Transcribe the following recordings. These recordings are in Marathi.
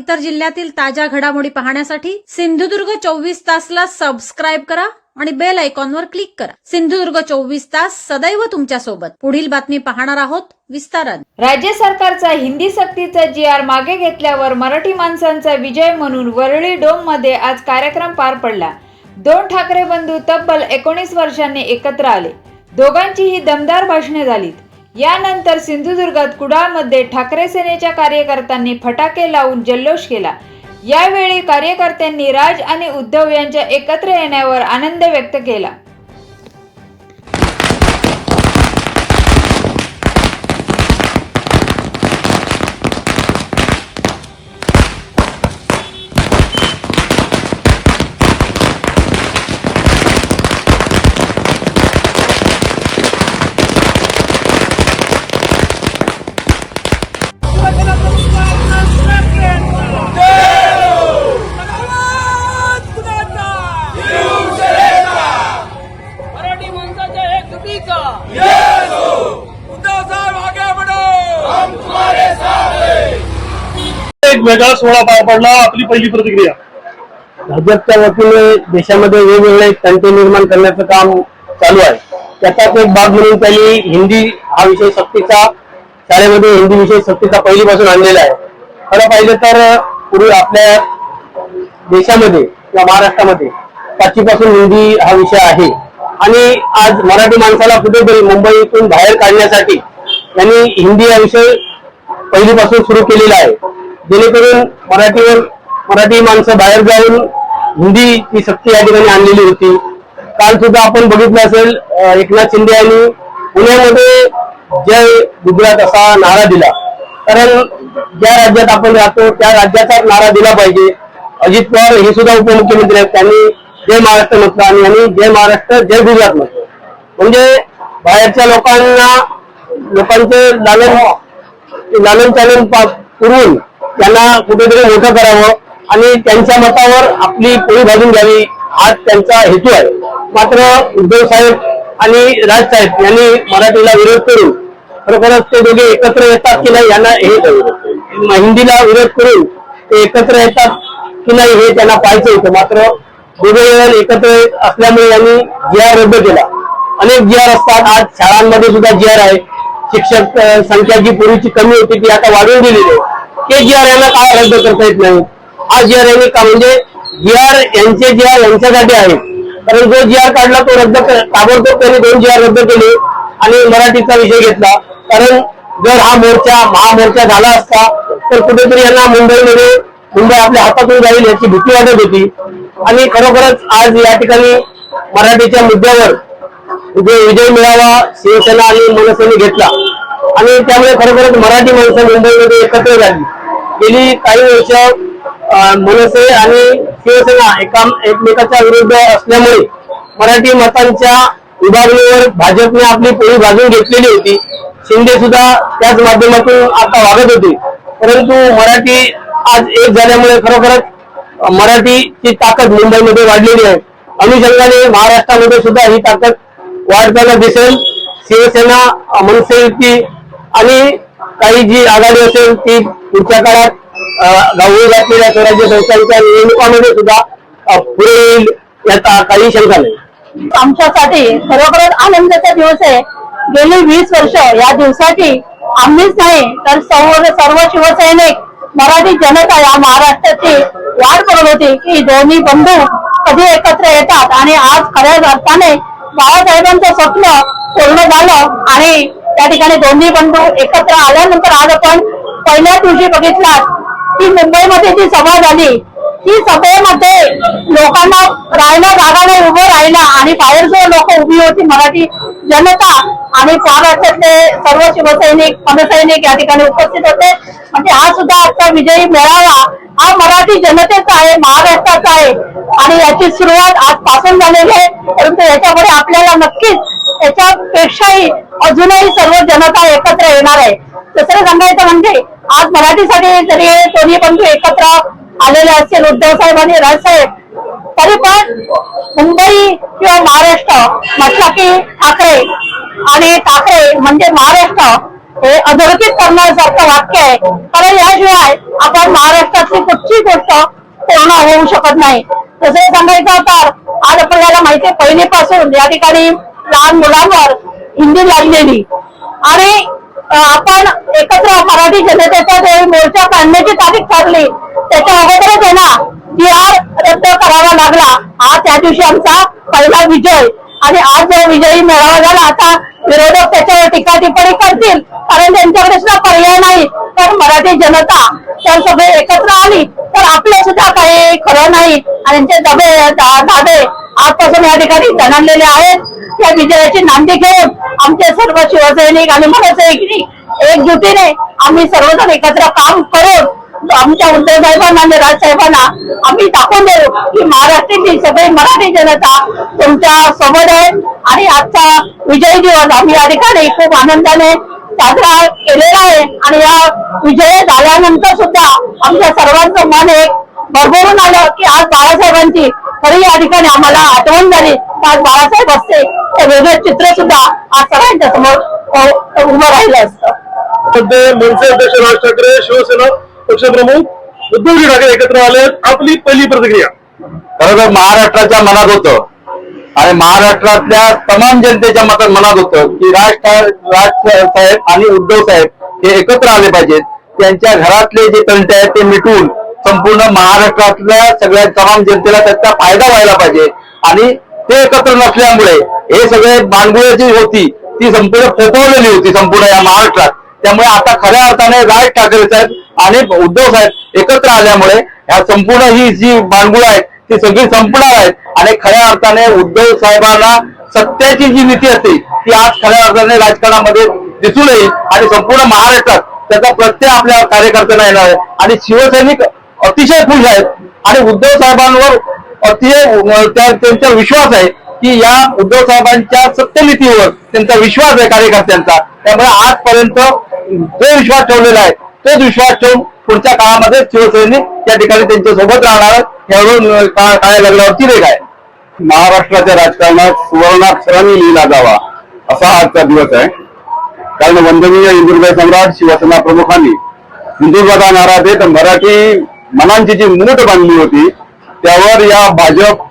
इतर जिल्ह्यातील ताज्या घडामोडी पाहण्यासाठी सिंधुदुर्ग चोवीस तासला सबस्क्राईब करा आणि बेल आयकॉनवर क्लिक करा. सिंधुदुर्ग चोवीस तास सदैव तुमच्यासोबत पुढील बातमी पाहणार आहोत विस्ताराने. राज्य सरकारचा हिंदी सक्तीचा जी आर मागे घेतल्यावर मराठी माणसांचा विजय म्हणून वरळी डोममध्ये आज कार्यक्रम पार पडला. दोन ठाकरे बंधू तब्बल एकोणीस वर्षांनी एकत्र आले. दोघांचीही दमदार भाषणे झालीत. यानंतर सिंधुदुर्गात कुडाळमध्ये ठाकरे सेनेच्या कार्यकर्त्यांनी फटाके लावून जल्लोष केला. यावेळी कार्यकर्त्यांनी राज आणि उद्धव यांच्या एकत्र येण्यावर आनंद व्यक्त केला. एक वेगळा सोहळा पार पडला आपली पहिली प्रतिक्रिया. भाजपच्या वतीने देशामध्ये वेगवेगळे तंटे निर्माण करण्याचं काम चालू आहे. त्याचाच एक भाग म्हणून त्यांनी हिंदी हा विषय सक्तीचा शाळेमध्ये हिंदी विषय सक्तीचा पहिलीपासून आणलेला आहे. खरं पाहिजे तर पूर्वी आपल्या देशामध्ये किंवा महाराष्ट्रामध्ये पाचवीपासून हिंदी हा विषय आहे. आणि आज मराठी माणसाला कुठेतरी मुंबईतून बाहेर काढण्यासाठी त्यांनी हिंदी हा विषय पहिलीपासून सुरू केलेला आहे. जेणेकरून मराठीवर मराठी माणसं बाहेर जाऊन हिंदीची सक्ती या ठिकाणी आणलेली होती. काल सुद्धा आपण बघितलं असेल एकनाथ शिंदे यांनी पुण्यामध्ये जय गुजरात असा नारा दिला. कारण ज्या राज्यात आपण राहतो त्या राज्याचा नारा दिला पाहिजे. अजित पवार हे सुद्धा उपमुख्यमंत्री आहेत. त्यांनी जय महाराष्ट्र म्हटलं आणि यांनी जय महाराष्ट्र जय गुजरात म्हटलं. म्हणजे बाहेरच्या लोकांना लोकांचे लालन लालन चालन पुरवून त्यांना कुठेतरी मोठं करावं आणि त्यांच्या मतावर आपली पोळी भाजून घ्यावी हाच त्यांचा हेतू आहे. मात्र उद्धव साहेब आणि राज साहेब यांनी मराठीला विरोध करून खरोखरच ते दोघे एकत्र येतात की नाही यांना हे हिंदीला विरोध करून ते एकत्र येतात की नाही हे त्यांना पाहायचं होतं. मात्र दोघे जण एकत्र असल्यामुळे यांनी जी आर रद्द केला. अनेक जी आर असतात. आज शाळांमध्ये सुद्धा जी आर आहे. शिक्षक संख्या जी पूर्वीची कमी होती ती आता वाढवून दिलेली आहे. ते जी आर यांना काय रद्द करता येत नाही? हा जी आर यांनी का म्हणजे जी आर यांचे जी आर यांच्यासाठी आहे. कारण जो जी आर काढला तो रद्द ताबडतोब त्यांनी दोन जी आर रद्द केले आणि मराठीचा विषय घेतला. कारण जर हा मोर्चा महामोर्चा झाला असता तर कुठेतरी यांना मुंबईमध्ये मुंबई आपल्या हातातून जाईल याची भीती वाटत होती. आणि खरोखरच आज या ठिकाणी मराठीच्या मुद्द्यावर जो विजय मिळावा शिवसेना आणि मनसेने घेतला. आणि त्यामुळे खरोखरच मराठी माणसं मुंबईमध्ये एकत्र झाली. गेली काही वर्ष मनसे आणि शिवसेना एका एकमेकाच्या विरुद्ध असल्यामुळे मराठी मतांच्या विभागणीवर भाजपने आपली पोळी भाजून घेतलेली होती. शिंदे सुद्धा त्याच माध्यमातून आता वागत होती. परंतु मराठी आज एक झाल्यामुळे खरोखरच मराठीची ताकद मुंबईमध्ये वाढलेली आहे. अनुषंगाने महाराष्ट्रामध्ये सुद्धा ही ताकद वाढताना दिसेल. शिवसेना मनसे युती आणि काही जी आघाडी असेल ती पुढच्या काळात अं, घातलेल्या स्वराज्य संस्थांच्या निवडणुकांमध्ये सुद्धा पुढे येईल याचा काही शंका नाही. आमच्यासाठी खरोखरच आनंदाचा दिवस आहे. गेली वीस वर्ष या दिवसाची आम्हीच नाही तर सर्व सर्व शिवसैनिक मराठी जनता या महाराष्ट्राची वाट बघत होती की दोन्ही बंधू कधी एकत्र येतात आणि आज खऱ्या अर्थाने बाळासाहेबांचं स्वप्न पूर्ण झालं आणि त्या ठिकाणी दोन्ही बंधू एकत्र आल्यानंतर आज आपण पहिल्या दिवशी बघितलात की मुंबईमध्ये जी सभा झाली ती सभेमध्ये लोकांना राहायला जागा नाही उभं राहिलं आणि बाहेर जो लोक उभी होती मराठी जनता आणि महाराष्ट्रातले सर्व शिवसैनिक मनसैनिक या ठिकाणी उपस्थित होते. म्हणजे हा सुद्धा आजचा विजयी मेळावा हा मराठी जनतेचा आहे महाराष्ट्राचा आहे. आणि याची सुरुवात आजपासून झालेली आहे. परंतु याच्यापुढे आपल्याला नक्कीच याच्यापेक्षाही अजूनही सर्व जनता एकत्र येणार आहे. दुसरं सांगायचं म्हणजे आज मराठीसाठी जरी दोन्ही बंधू एकत्र आलेले असतील उद्धव साहेब आणि राजसाहेब तरी पण मुंबई किंवा महाराष्ट्र म्हटलं की ठाकरे आणि ठाकरे म्हणजे महाराष्ट्र हे अधोरेखित करण्यासारखं वाक्य आहे. कारण याशिवाय आपण महाराष्ट्रातली कुठची गोष्ट पूर्ण होऊ शकत नाही. तसं सांगायचं तर आज आपल्याला माहिती आहे पहिलीपासून या ठिकाणी लहान मुलांवर हिंदी लागलेली. आणि आपण एकत्र मराठी जनतेचा जो मोर्चा काढण्याची तारीख ठरली त्याच्या अगोदरच आहे ना जी आर रद्द करावा लागला. हा त्या दिवशी आमचा पहिला विजय. आणि आज जो विजयी मेळावा झाला आता विरोधक त्याच्यावर टीका टिप्पणी करतील. कारण त्यांच्याकडे सुद्धा पर्याय नाही. तर मराठी जनता तर सगळे एकत्र आली. तर आपले सुद्धा काही खरं नाही. आणि त्यांचे दबे दाबे आजपासून या ठिकाणी दणाणलेले आहेत. त्या विजयाची नांदी घेऊन आमचे सर्व शिवसैनिक आणि मनसैनिक एकजुटीने आम्ही सर्वजण एकत्र काम करून आमच्या उद्धव साहेबांना आणि राज साहेबांना आम्ही दाखवून देऊ की महाराष्ट्रातील सगळी मराठी जनता तुमच्यासोबत आहे. आणि आजचा विजय दिवस आम्ही या ठिकाणी खूप आनंदाने साजरा केलेला आहे. आणि या विजय झाल्यानंतर सुद्धा आमच्या सर्वांचं मन एक भरभरून आलं की आज बाळासाहेबांची खरी या ठिकाणी आम्हाला आठवण झाली. आज बाळासाहेब असते. ते वेगळं चित्र सुद्धा आज सगळ्यांच्या समोर अ, उभं राहिलं असतं. मनसे अध्यक्ष राज ठाकरे शिवसेना पक्षप्रमुख उद्धवजी ठाकरे एकत्र आले आपली पहिली प्रतिक्रिया. खरं तर महाराष्ट्राच्या मनात होतं. आणि महाराष्ट्रातल्या तमाम जनतेच्या मतात मनात होतं की राज साहेब आणि उद्धव साहेब हे एकत्र आले पाहिजेत. त्यांच्या घरातले जे तंटे आहेत ते मिटून संपूर्ण महाराष्ट्रातल्या सगळ्या तमाम जनतेला त्याचा फायदा व्हायला पाहिजे. आणि ते एकत्र नसल्यामुळे हे सगळे बांधगुळे जी होती ती संपूर्ण फोपवलेली होती संपूर्ण या महाराष्ट्रात. त्यामुळे आता खऱ्या अर्थाने राज ठाकरे साहेब आणि उद्धव साहेब एकत्र आल्यामुळे ह्या संपूर्ण ही जी बांडगुळ आहेत ती सगळी संपणार आहेत. आणि खऱ्या अर्थाने उद्धव साहेबांना सत्याची जी नीती असते ती आज खऱ्या अर्थाने राजकारणामध्ये दिसून येईल. आणि संपूर्ण महाराष्ट्रात त्याचा प्रत्यय आपल्या कार्यकर्त्यांना येणार आहे. आणि शिवसैनिक अतिशय खुश आहेत. आणि उद्धव साहेबांवर अतिशय त्या- त्यांचा विश्वास आहे की या उद्धव साहेबांच्या सत्यनीतीवर त्यांचा विश्वास आहे कार्यकर्त्यांचा. त्यामुळे आजपर्यंत जो विश्वास ठेवलेला आहे तोच विश्वास ठेवून पुढच्या काळामध्ये शिवसैनिक या ठिकाणी त्यांच्यासोबत राहणार यावरून काय लागल्यावरती रेग आहे. महाराष्ट्राच्या राजकारणात सुवर्णाक्षरांनी लिहिला जावा असा आजचा दिवस आहे. कारण वंदनीय इंदुरबाई सम्राट शिवसेना प्रमुखांनी हिंदुत्वाचा नारा देत मराठी मनांची जी मूठ बांधली होती त्यावर या भाजप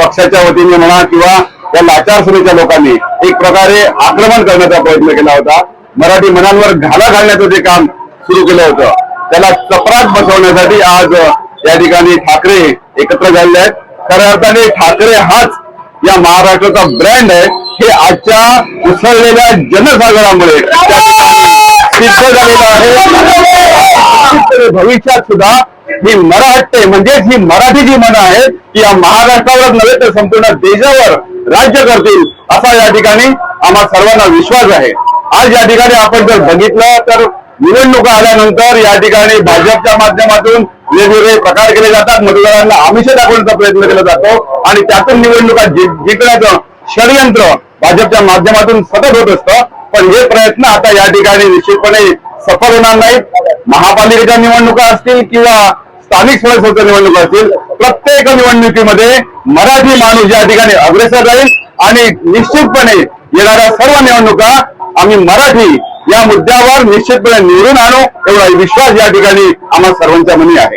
पक्षाच्या वतीने म्हणा किंवा या लाचारसुरीच्या लोकांनी एक प्रकारे आक्रमण करण्याचा प्रयत्न केला होता. मराठी मनांवर घाला घालण्याचं जे काम सुरू केलं होतं त्याला चपरात बसवण्यासाठी आज या ठिकाणी ठाकरे एकत्र झालेले आहेत. खऱ्या अर्थाने ठाकरे हाच या महाराष्ट्राचा ब्रँड आहे. हे आजच्या उसळलेल्या जनसागरामुळे सिद्ध झालेलं आहे. भविष्यात सुद्धा ही मराठे म्हणजेच ही मराठी जी मनं आहेत ती या महाराष्ट्रावर नव्हे तर संपूर्ण देशावर राज्य करतील असा या ठिकाणी आम्हा सर्वांना विश्वास आहे. आज या ठिकाणी आपण जर बघितलं तर निवडणुका आल्यानंतर या ठिकाणी भाजपच्या माध्यमातून वेगवेगळे प्रकार केले जातात मतदारांना आमिष दाखवण्याचा प्रयत्न केला जातो आणि त्यातून निवडणुका जिंकण्याचं षडयंत्र भाजपच्या माध्यमातून सतत होत असतं. पण हे प्रयत्न आता या ठिकाणी निश्चितपणे सफल होणार नाहीत. महापालिकेच्या निवडणुका असतील किंवा स्थानिक स्वयंसेवक निवडणुका असतील प्रत्येक निवडणुकीमध्ये मराठी माणूस या ठिकाणी अग्रेसर राहील आणि निश्चितपणे येणाऱ्या सर्व निवडणुका आम्ही मराठी या मुद्द्यावर निश्चितपणे निवडून आणू एवढा विश्वास या ठिकाणी आम्हा सर्वांच्या मनी आहे.